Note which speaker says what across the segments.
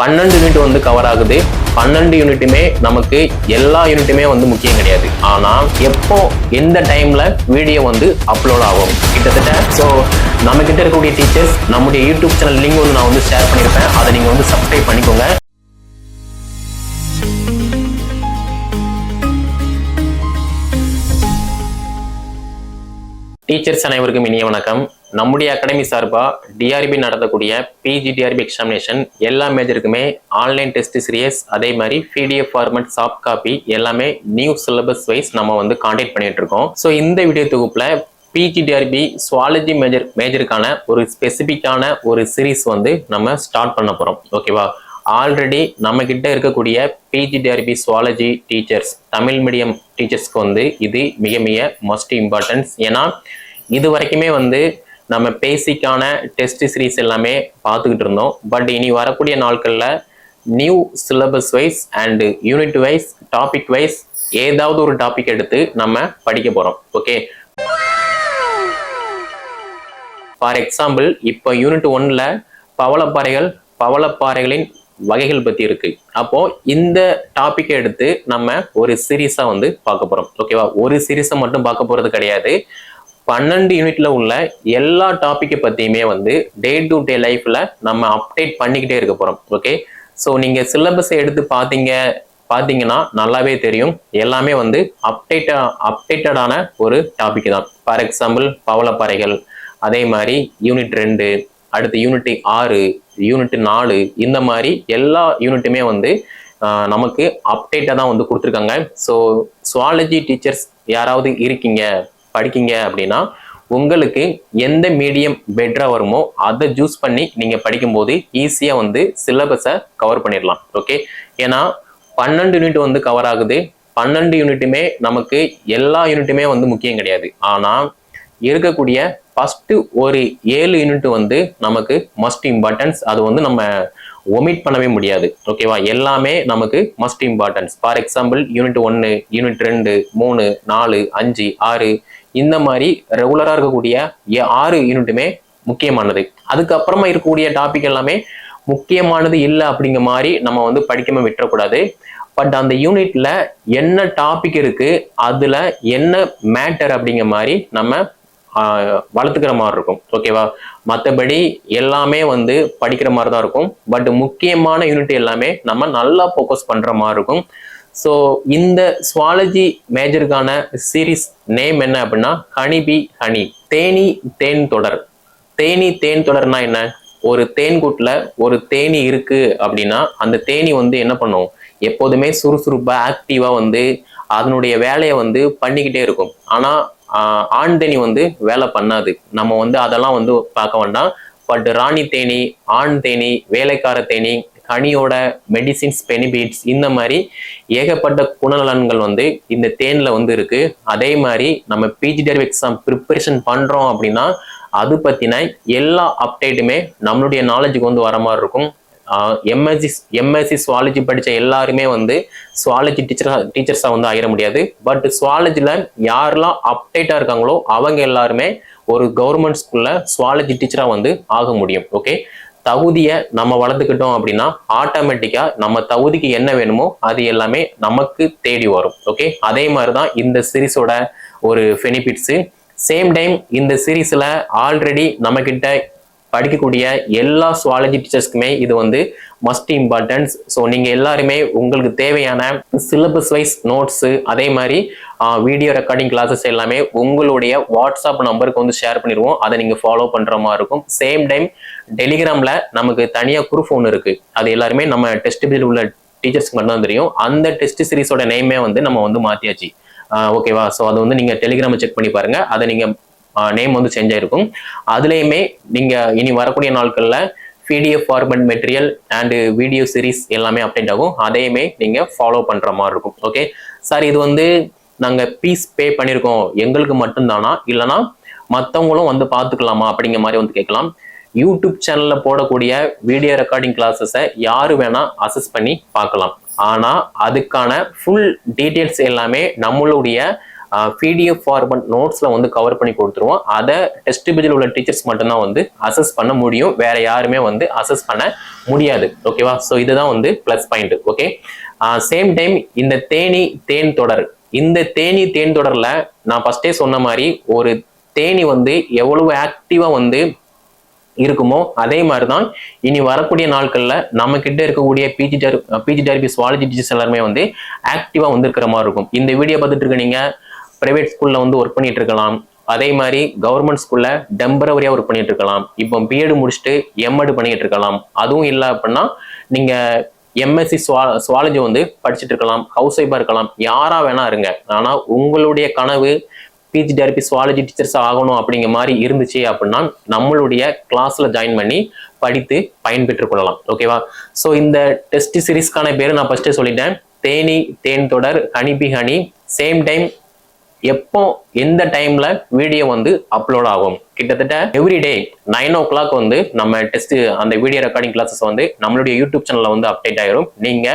Speaker 1: பன்னெண்டு யூனிட் வந்து கவர் ஆகுது. பன்னெண்டு யூனிட்டுமே நமக்கு எல்லா யூனிட்டுமே வந்து முக்கியம் கிடையாது. ஆனால் எப்போ எந்த டைம்ல வீடியோ வந்து அப்லோட் ஆகும்? கிட்டத்தட்ட ஸோ நம்ம கிட்ட இருக்கக்கூடிய டீச்சர்ஸ் நம்முடைய யூடியூப் சேனல் லிங்க் வந்து நான் வந்து ஷேர் பண்ணியிருப்பேன் அதை நீங்க வந்து சப்ஸ்கிரைப் பண்ணிக்கோங்க. டீச்சர்ஸ் அனைவருக்கும் இனிய வணக்கம். நம்முடைய அகாடமி சார்பாக டிஆர்பி நடத்தக்கூடிய பிஜி டிஆர்பி எக்ஸாமினேஷன் எல்லா மேஜருக்குமே ஆன்லைன் டெஸ்ட் சீரியஸ் அதே மாதிரி பிடிஎஃப் ஃபார்மட் சாஃப்ட் காப்பி எல்லாமே நியூ சிலபஸ் வைஸ் நம்ம வந்து கான்டாக்ட் பண்ணிட்டு இருக்கோம். ஸோ இந்த வீடியோ தொகுப்பில் பிஜிடிஆர்பி சுவாலஜி மேஜர் மேஜருக்கான ஒரு ஸ்பெசிஃபிக்கான ஒரு சீரிஸ் வந்து நம்ம ஸ்டார்ட் பண்ண போகிறோம் ஓகேவா ஆல்ரெடி நம்ம கிட்ட இருக்கக்கூடிய PGTRB zoology teachers Tamil medium டீச்சர்ஸ்க்கு வந்து இது மிக மிக மோஸ்ட் இம்பார்ட்டன்ஸ் ஏன்னா இது வரைக்குமே வந்து நம்ம பேசிக்கான டெஸ்ட் சீரிஸ் எல்லாமே பார்த்துக்கிட்டு இருந்தோம். பட் இனி வரக்கூடிய நாட்களில் new syllabus wise and unit wise topic wise ஏதாவது ஒரு டாபிக் எடுத்து நம்ம படிக்க போகிறோம் ஓகே ஃபார் எக்ஸாம்பிள் இப்போ யூனிட் ஒன்ல பவளப்பாறைகள் பவளப்பாறைகளின் வகைகள் பற்றி இருக்கு. அப்போ இந்த டாப்பிக்கை எடுத்து நம்ம ஒரு சீரீஸாக வந்து பார்க்க போறோம். ஓகேவா ஒரு சீரீஸை மட்டும் பார்க்க போறது கிடையாது. பன்னெண்டு யூனிட்ல உள்ள எல்லா டாப்பிக்கை பத்தியுமே வந்து டே டு டே லைஃப்ல நம்ம அப்டேட் பண்ணிக்கிட்டே இருக்க போறோம். ஓகே ஸோ நீங்க சிலபஸை எடுத்து பார்த்தீங்க பார்த்தீங்கன்னா நல்லாவே தெரியும். எல்லாமே வந்து அப்டேட் அப்டேட்டடான ஒரு டாபிக் தான். ஃபார் எக்ஸாம்பிள் பவளப்பாறைகள். அதே மாதிரி யூனிட் ரெண்டு அடுத்து யூனிட் ஆறு யூனிட் நாலு இந்த மாதிரி எல்லா யூனிட்டுமே வந்து நமக்கு அப்டேட்டாக தான் வந்து கொடுத்துருக்காங்க. ஸோ சுவாலஜி டீச்சர்ஸ் யாராவது இருக்கீங்க படிக்கீங்க அப்படின்னா உங்களுக்கு எந்த மீடியம் பெட்டராக வருமோ அதை சூஸ் பண்ணி நீங்கள் படிக்கும்போது ஈஸியாக வந்து சிலபஸை கவர் பண்ணிடலாம். ஓகே ஏன்னா பன்னெண்டு யூனிட் வந்து கவர் ஆகுது. பன்னெண்டு யூனிட்டுமே நமக்கு எல்லா யூனிட்டுமே வந்து முக்கியம் கிடையாது. ஆனால் இருக்கக்கூடிய ஃபஸ்ட்டு ஒரு ஏழு யூனிட் வந்து நமக்கு மஸ்ட் இம்பார்ட்டன்ஸ் அது வந்து நம்ம ஒமிட் பண்ணவே முடியாது. ஓகேவா எல்லாமே நமக்கு must importance for example unit ஒன்று யூனிட் ரெண்டு மூணு நாலு அஞ்சு ஆறு இந்த மாதிரி ரெகுலராக இருக்கக்கூடிய ஆறு யூனிட்டுமே முக்கியமானது. அதுக்கப்புறமா இருக்கக்கூடிய டாபிக் எல்லாமே முக்கியமானது இல்லை அப்படிங்கிற மாதிரி நம்ம வந்து படிக்காம விட்டுறக்கூடாது. பட் அந்த யூனிட்ல என்ன டாபிக் இருக்கு அதுல என்ன மேட்டர் அப்படிங்கிற மாதிரி நம்ம வளர்த்துக்கிற மாதிரி இருக்கும். ஓகேவா மற்றபடி எல்லாமே வந்து படிக்கிற மாதிரி தான் இருக்கும். பட் முக்கியமான யூனிட் எல்லாமே நம்ம நல்லா ஃபோக்கஸ் பண்ணுற மாதிரி இருக்கும். ஸோ இந்த சுவாலஜி மேஜருக்கான சீரிஸ் நேம் என்ன அப்படின்னா ஹனி பி ஹனி தேனி தேன் தொடர். தேனி தேன் தொடர்னா என்ன? ஒரு தேன்கூட்டில் ஒரு தேனி இருக்கு அப்படின்னா அந்த தேனி வந்து என்ன பண்ணும்? எப்போதுமே சுறுசுறுப்பாக ஆக்டிவாக வந்து அதனுடைய வேலையை வந்து பண்ணிக்கிட்டே இருக்கும். ஆனால் ஆண் தேனி வந்து வேலை பண்ணாது. நம்ம வந்து அதெல்லாம் வந்து பார்க்க வேண்டாம். பட் ராணி தேனி ஆண் தேனி வேலைக்கார தேனி கனியோட மெடிசின்ஸ் பெனிபிட்ஸ் இந்த மாதிரி ஏகப்பட்ட குணநலன்கள் வந்து இந்த தேனில் வந்து இருக்கு. அதே மாதிரி நம்ம பிஜிடிஆர் எக்ஸாம் ப்ரிப்பரேஷன் பண்ணுறோம் அப்படின்னா அது பற்றின எல்லா அப்டேட்டுமே நம்மளுடைய நாலேஜுக்கு வந்து வர மாதிரி இருக்கும். எம்எஸ்சி எம்எஸ்சி சுவாலஜி படித்த எல்லாருமே வந்து சுவாலஜி டீச்சராக டீச்சர்ஸாக வந்து ஆகிட முடியாது. பட் சுவாலஜியில் யாரெல்லாம் அப்டேட்டாக இருக்காங்களோ அவங்க எல்லாருமே ஒரு கவர்மெண்ட் ஸ்கூலில் சுவாலஜி டீச்சராக வந்து ஆக முடியும். ஓகே தகுதியை நம்ம வளர்த்துக்கிட்டோம் அப்படின்னா ஆட்டோமேட்டிக்கா நம்ம தகுதிக்கு என்ன வேணுமோ அது எல்லாமே நமக்கு தேடி வரும். ஓகே அதே மாதிரி தான் இந்த சீரீஸோட ஒரு பெனிஃபிட்ஸு சேம் டைம் இந்த சீரீஸில் ஆல்ரெடி நம்ம கிட்ட படிக்கக்கூடிய எல்லா சுவாலஜி டீச்சர்ஸ்க்குமே இது வந்து மஸ்ட் இம்பார்ட்டன்ஸ் ஸோ நீங்கள் எல்லாருமே உங்களுக்கு தேவையான சிலபஸ் வைஸ் நோட்ஸு அதே மாதிரி வீடியோ ரெக்கார்டிங் கிளாஸஸ் எல்லாமே உங்களுடைய வாட்ஸ்அப் நம்பருக்கு வந்து ஷேர் பண்ணிடுவோம். அதை நீங்கள் ஃபாலோ பண்ணுற மாதிரி இருக்கும். சேம் டைம் டெலிகிராமில் நமக்கு தனியாக குரூப் ஒன்று இருக்குது அது எல்லாருமே நம்ம டெஸ்ட் பில் உள்ள டீச்சர்ஸ்க்கு மட்டும் தான் தெரியும். அந்த டெஸ்ட் சீரிஸோட நேமே வந்து நம்ம வந்து மாற்றியாச்சு ஓகேவா ஸோ அது வந்து நீங்கள் டெலிகிராமை செக் பண்ணி பாருங்கள் அதை நீங்கள் நேம் வந்து சேஞ்ச் ஆயிருக்கும். அதுலேயுமே நீங்க இனி வரக்கூடிய நாட்களில் PDF format material and video series எல்லாமே அப்டேட் ஆகும். அதையுமே நீங்கள் ஃபாலோ பண்ணுற மாதிரி இருக்கும். ஓகே சார் இது வந்து நாங்கள் பீஸ் பே பண்ணியிருக்கோம் எங்களுக்கு மட்டும்தானா? இல்லைன்னா மற்றவங்களும் வந்து பார்த்துக்கலாமா? அப்படிங்கிற மாதிரி வந்து கேட்கலாம். யூடியூப் சேனலில் போடக்கூடிய வீடியோ ரெக்கார்டிங் கிளாஸஸை யார் வேணால் அசஸ் பண்ணி பார்க்கலாம். ஆனால் அதுக்கான ஃபுல் டீட்டெயில்ஸ் எல்லாமே நம்மளுடைய பிடிஎஃப் ஃபார்மட் நோட்ஸில் வந்து கவர் பண்ணி கொடுத்துருவோம். அதை டெஸ்ட் பேஜில் உள்ள டீச்சர்ஸ் மட்டும்தான் வந்து அசஸ் பண்ண முடியும். வேற யாருமே வந்து அசஸ் பண்ண முடியாது. ஓகேவா ஸோ இதுதான் வந்து plus point okay same time இந்த தேனி தேன் தொடர். இந்த தேனி தேன் தொடரில் நான் ஃபஸ்ட்டே சொன்ன மாதிரி ஒரு தேனி வந்து எவ்வளவு ஆக்டிவாக வந்து இருக்குமோ அதே மாதிரி தான் இனி வரக்கூடிய நாட்களில் நம்ம கிட்ட இருக்கக்கூடிய பிஜி டெர் பிஜி டெரபி சுவாலஜி டீச்சர்ஸ் எல்லாருமே வந்து ஆக்டிவாக வந்து இருக்கிற மாதிரி இருக்கும். இந்த வீடியோ பார்த்துட்டு இருக்க நீங்கள் பிரைவேட் ஸ்கூல்ல வந்து ஒர்க் பண்ணிட்டு இருக்கலாம். அதே மாதிரி கவர்மெண்ட் ஸ்கூல்ல டெம்பரவரியா ஒர்க் பண்ணிட்டு இருக்கலாம். இப்போ பிஎட் முடிச்சுட்டு எம்எட் பண்ணிட்டு இருக்கலாம். அதுவும் இல்லை அப்படின்னா நீங்க எம்எஸ்சி சுவாலஜி வந்து படிச்சுட்டு இருக்கலாம். ஹவுஸ் ஒய்ஃபா இருக்கலாம். யாரா வேணா இருங்க. ஆனா உங்களுடைய கனவு பிஜி டெரபி சுவாலஜி டீச்சர்ஸ் ஆகணும் அப்படிங்கிற மாதிரி இருந்துச்சு அப்படின்னா நம்மளுடைய கிளாஸ்ல ஜாயின் பண்ணி படித்து பயன்பெற்றுக் கொள்ளலாம். ஓகேவா ஸோ இந்த டெஸ்ட் சீரீஸ்க்கான பேர் நான் ஃபர்ஸ்டே சொல்லிட்டேன். தேனி தேன் தொடர் honey bee honey. Same time எப்போ எந்த டைம்ல வீடியோ வந்து அப்லோட் ஆகும்? கிட்டத்தட்ட எவ்ரிடே நைன் ஓ கிளாக் வந்து நம்ம டெஸ்ட் அந்த வீடியோ ரெக்கார்டிங் கிளாஸஸ் வந்து நம்மளுடைய யூடியூப் சேனல்ல வந்து அப்டேட் ஆயிரும். நீங்க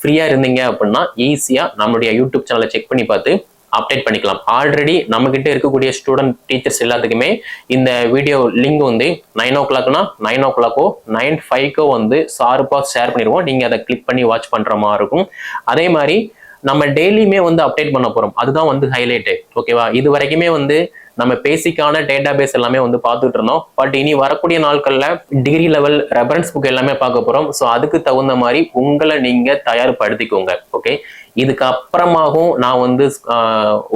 Speaker 1: ஃப்ரீயா இருந்தீங்க அப்படின்னா ஈஸியா நம்மளுடைய யூடியூப் சேனலை செக் பண்ணி பார்த்து அப்டேட் பண்ணிக்கலாம். ஆல்ரெடி நம்ம கிட்ட இருக்கக்கூடிய ஸ்டூடெண்ட் டீச்சர்ஸ் எல்லாத்துக்குமே இந்த வீடியோ லிங்க் வந்து நைன் ஓ கிளாக்னா நைன் ஓ கிளாக்கோ நைன் ஃபைவ்க்கோ வந்து சார்பாக ஷேர் பண்ணிடுவோம். நீங்கள் அதை கிளிக் பண்ணி வாட்ச் பண்ணுற மாதிரி இருக்கும். அதே மாதிரி நம்ம டெய்லியுமே வந்து அப்டேட் பண்ண போறோம். அதுதான் வந்து ஹைலைட்டு ஓகேவா இது வரைக்குமே வந்து நம்ம பேசிக்கான டேட்டா பேஸ் எல்லாமே வந்து பார்த்துட்டு இருந்தோம். பட் இனி வரக்கூடிய நாட்களில் டிகிரி லெவல் ரெஃபரன்ஸ் புக் எல்லாமே பார்க்க போறோம். ஸோ அதுக்கு தகுந்த மாதிரி உங்களை நீங்க தயார்படுத்திக்கோங்க. ஓகே இதுக்கு அப்புறமாகவும் நான் வந்து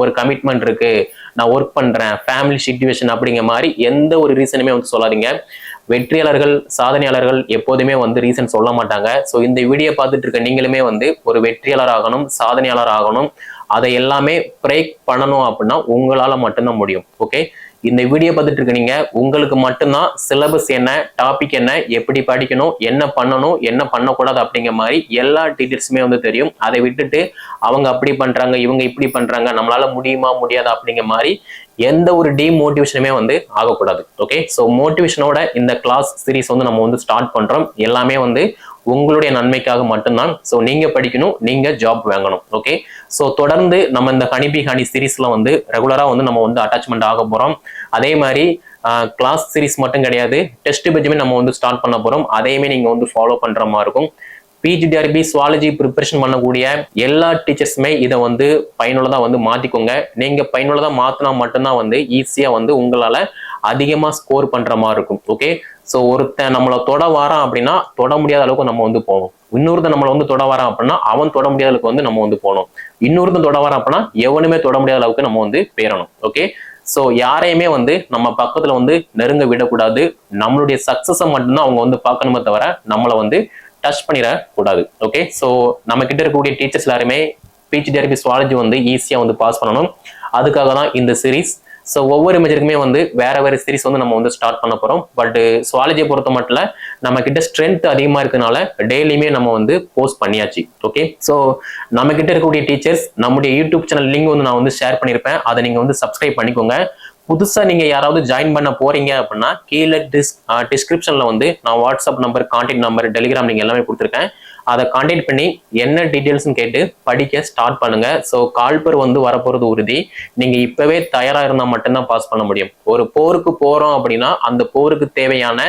Speaker 1: ஒரு கமிட்மெண்ட் இருக்கு. நான் ஒர்க் பண்றேன். ஃபேமிலி சுச்சுவேஷன் அப்படிங்கிற மாதிரி எந்த ஒரு ரீசனுமே வந்து சொல்லாதீங்க. வெற்றியாளர்கள் சாதனையாளர்கள் எப்போதுமே வந்து ரீசன் சொல்ல மாட்டாங்க. ஸோ இந்த வீடியோ பார்த்துட்டு இருக்க நீங்களுமே வந்து ஒரு வெற்றியாளர் ஆகணும் சாதனையாளர் ஆகணும். அதை எல்லாமே பிரேக் பண்ணணும் அப்படின்னா உங்களால் மட்டும்தான் முடியும். ஓகே இந்த வீடியோ பார்த்துட்டு இருக்க நீங்க உங்களுக்கு மட்டும்தான் சிலபஸ் என்ன டாபிக் என்ன எப்படி படிக்கணும் என்ன பண்ணணும் என்ன பண்ணக்கூடாது அப்படிங்கிற மாதிரி எல்லா டீட்டெயில்ஸுமே வந்து தெரியும். அதை விட்டுட்டு அவங்க அப்படி பண்றாங்க இவங்க இப்படி பண்றாங்க நம்மளால முடியுமா முடியாதா அப்படிங்கிற மாதிரி எந்த ஒரு டிமோட்டிவேஷனுமே வந்து ஆகக்கூடாது. ஓகே ஸோ மோட்டிவேஷனோட இந்த கிளாஸ் சீரிஸ் வந்து நம்ம வந்து ஸ்டார்ட் பண்ணுறோம் எல்லாமே வந்து உங்களுடைய நன்மைக்காக மட்டும்தான். ஸோ நீங்கள் படிக்கணும் நீங்கள் ஜாப் வாங்கணும். ஓகே ஸோ தொடர்ந்து நம்ம இந்த ஹனிபி ஹனி சீரீஸில் வந்து ரெகுலராக வந்து நம்ம வந்து அட்டாச்மெண்ட் ஆக போகிறோம் அதே மாதிரி கிளாஸ் சீரிஸ் மட்டும் கிடையாது. டெஸ்ட் பெஞ்சுமே நம்ம வந்து ஸ்டார்ட் பண்ண போகிறோம் அதையுமே நீங்கள் வந்து ஃபாலோ பண்ணுற மாதிரி இருக்கும். பிஜிடிஆர்பி சுவாலஜி ப்ரிப்பரேஷன் பண்ணக்கூடிய எல்லா டீச்சர்ஸுமே இதை வந்து பயனுள்ளதாக வந்து மாற்றிக்கோங்க நீங்கள் பயனுள்ளதாக மாற்றினா மட்டும்தான் வந்து ஈஸியாக வந்து உங்களால் அதிகமாக ஸ்கோர் பண்ணுற மாதிரி இருக்கும். ஓகே ஸோ ஒருத்தன் நம்மளை தொட வாரான் அப்படின்னா தொட முடியாத அளவுக்கு நம்ம வந்து போகணும். இன்னொருத்தன் நம்மளை வந்து தொட வரான் அப்படின்னா அவன் தொட முடியாத அளவுக்கு வந்து நம்ம வந்து போகணும். இன்னொருத்தன் தொட வரான் அப்படின்னா எவனுமே தொட முடியாத அளவுக்கு நம்ம வந்து பேரணும். ஓகே ஸோ யாரையுமே வந்து நம்ம பக்கத்தில் வந்து நெருங்க விடக்கூடாது. நம்மளுடைய சக்ஸஸை மட்டும்தான் அவங்க வந்து பார்க்கணுமே தவிர நம்மளை வந்து டச் பண்ணிடக்கூடாது. ஓகே ஸோ நம்ம கிட்ட இருக்கக்கூடிய டீச்சர்ஸ் எல்லாருமே பிஜி தெரபி சுவாலஜி வந்து ஈஸியாக வந்து பாஸ் பண்ணணும். அதுக்காக தான் இந்த சீரீஸ் ஸோ ஒவ்வொரு மேஜருக்குமே வந்து வேற வேற சீரிஸ் வந்து நம்ம வந்து ஸ்டார்ட் பண்ண போறோம். பட் சுவாலஜியை பொறுத்த மட்டும் நம்ம கிட்ட ஸ்ட்ரென்த் அதிகமா இருக்கனால டெய்லியுமே நம்ம வந்து போஸ்ட் பண்ணியாச்சு. ஓகே ஸோ நம்ம கிட்ட இருக்கக்கூடிய டீச்சர்ஸ் நம்முடைய யூடியூப் சேனல் லிங்க் வந்து நான் வந்து ஷேர் பண்ணியிருப்பேன் அதை நீங்க வந்து சப்ஸ்கிரைப் பண்ணிக்கோங்க. புதுசாக நீங்கள் யாராவது ஜாயின் பண்ண போறீங்க அப்படின்னா கீழே டிஸ் டிஸ்கிரிப்ஷனில் வந்து நான் WhatsApp number contact number Telegram நீங்கள் எல்லாமே கொடுத்துருக்கேன். அதை கான்டாக்ட் பண்ணி என்ன டீட்டெயில்ஸ்னு கேட்டு படிக்க ஸ்டார்ட் பண்ணுங்க. ஸோ கால்பர் வந்து வரப்போகிறது உறுதி. நீங்கள் இப்போவே தயாராக இருந்தால் மட்டும்தான் பாஸ் பண்ண முடியும். ஒரு போருக்கு போகிறோம் அப்படின்னா அந்த போருக்கு தேவையான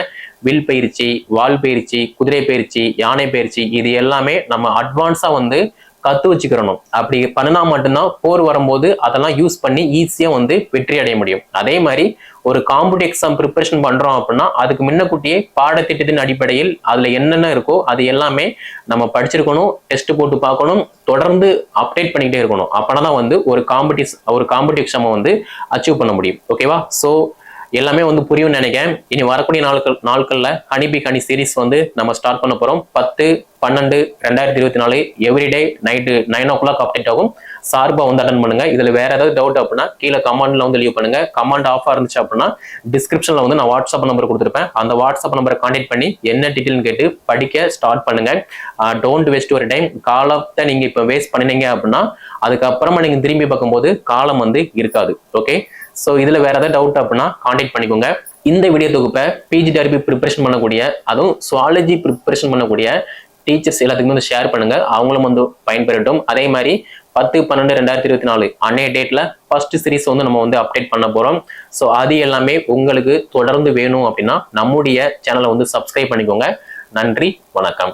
Speaker 1: வில் பயிற்சி வால் பயிற்சி குதிரை பயிற்சி யானை பயிற்சி இது எல்லாமே நம்ம அட்வான்ஸாக வந்து கத்து வச்சுக்கிறணும். அப்படி பண்ணினா மட்டும்தான் போர் வரும்போது அதெல்லாம் யூஸ் பண்ணி ஈஸியாக வந்து வெற்றி அடைய முடியும். அதே மாதிரி ஒரு காம்படிவ் எக்ஸாம் ப்ரிப்பரேஷன் பண்ணுறோம் அப்படின்னா அதுக்கு முன்னக்கூட்டியே பாடத்திட்டத்தின் அடிப்படையில் அதில் என்னென்ன இருக்கோ அது எல்லாமே நம்ம படிச்சிருக்கணும் டெஸ்ட் போட்டு பார்க்கணும் தொடர்ந்து அப்டேட் பண்ணிக்கிட்டே இருக்கணும். அப்போனா தான் வந்து ஒரு காம்படிஸ் ஒரு காம்படிவ் எக்ஸாமை வந்து அச்சீவ் பண்ண முடியும். ஓகேவா ஸோ எல்லாமே வந்து புரியும்னு நினைக்கிறேன். இனி வரக்கூடிய நாட்கள் நாட்களில் ஹனிபி ஹனி சீரிஸ் வந்து நம்ம ஸ்டார்ட் பண்ண போறோம். பத்து பன்னெண்டு ரெண்டாயிரத்தி இருபத்தி நாலு everyday night nine o'clock update ஆகும். சார்பாக வந்து அட்டன் பண்ணுங்க. இதுல வேற ஏதாவது டவுட் அப்படின்னா கீழே கமாண்டில் வந்து லீவ் பண்ணுங்க. கமாண்ட் ஆஃபா இருந்துச்சு அப்படின்னா டிஸ்கிரிப்ஷன்ல வந்து நான் வாட்ஸ்அப் நம்பர் கொடுத்துருப்பேன். அந்த வாட்ஸ்அப் நம்பரை கான்டெக்ட் பண்ணி என்ன டீட்டெயில்னு கேட்டு படிக்க ஸ்டார்ட் பண்ணுங்க. டோன்ட் வேஸ்ட் ஒரு டைம் காலத்தை நீங்க இப்ப வேஸ்ட் பண்ணினீங்க அப்படின்னா அதுக்கப்புறமா நீங்க திரும்பி பார்க்கும்போது காலம் வந்து இருக்காது. ஓகே ஸோ இதில் வேறு ஏதாவது டவுட் அப்படின்னா காண்டாக்ட் பண்ணிக்கோங்க. இந்த வீடியோ தொகுப்பை பிஜி டிஆர்பி ப்ரிப்பரேஷன் பண்ணக்கூடிய அதுவும் சுவாலஜி ப்ரிப்பரேஷன் பண்ணக்கூடிய டீச்சர்ஸ் எல்லாத்துக்குமே வந்து ஷேர் பண்ணுங்கள் அவங்களும் வந்து பயன்பெறட்டும். அதே மாதிரி பத்து பன்னெண்டு ரெண்டாயிரத்தி இருபத்தி நாலு அன்னைய டேட்டில் ஃபர்ஸ்ட் சீரிஸ் வந்து நம்ம வந்து அப்டேட் பண்ண போகிறோம் ஸோ அது எல்லாமே உங்களுக்கு தொடர்ந்து வேணும் அப்படின்னா நம்முடைய சேனலை வந்து சப்ஸ்கிரைப் பண்ணிக்கோங்க. நன்றி வணக்கம்.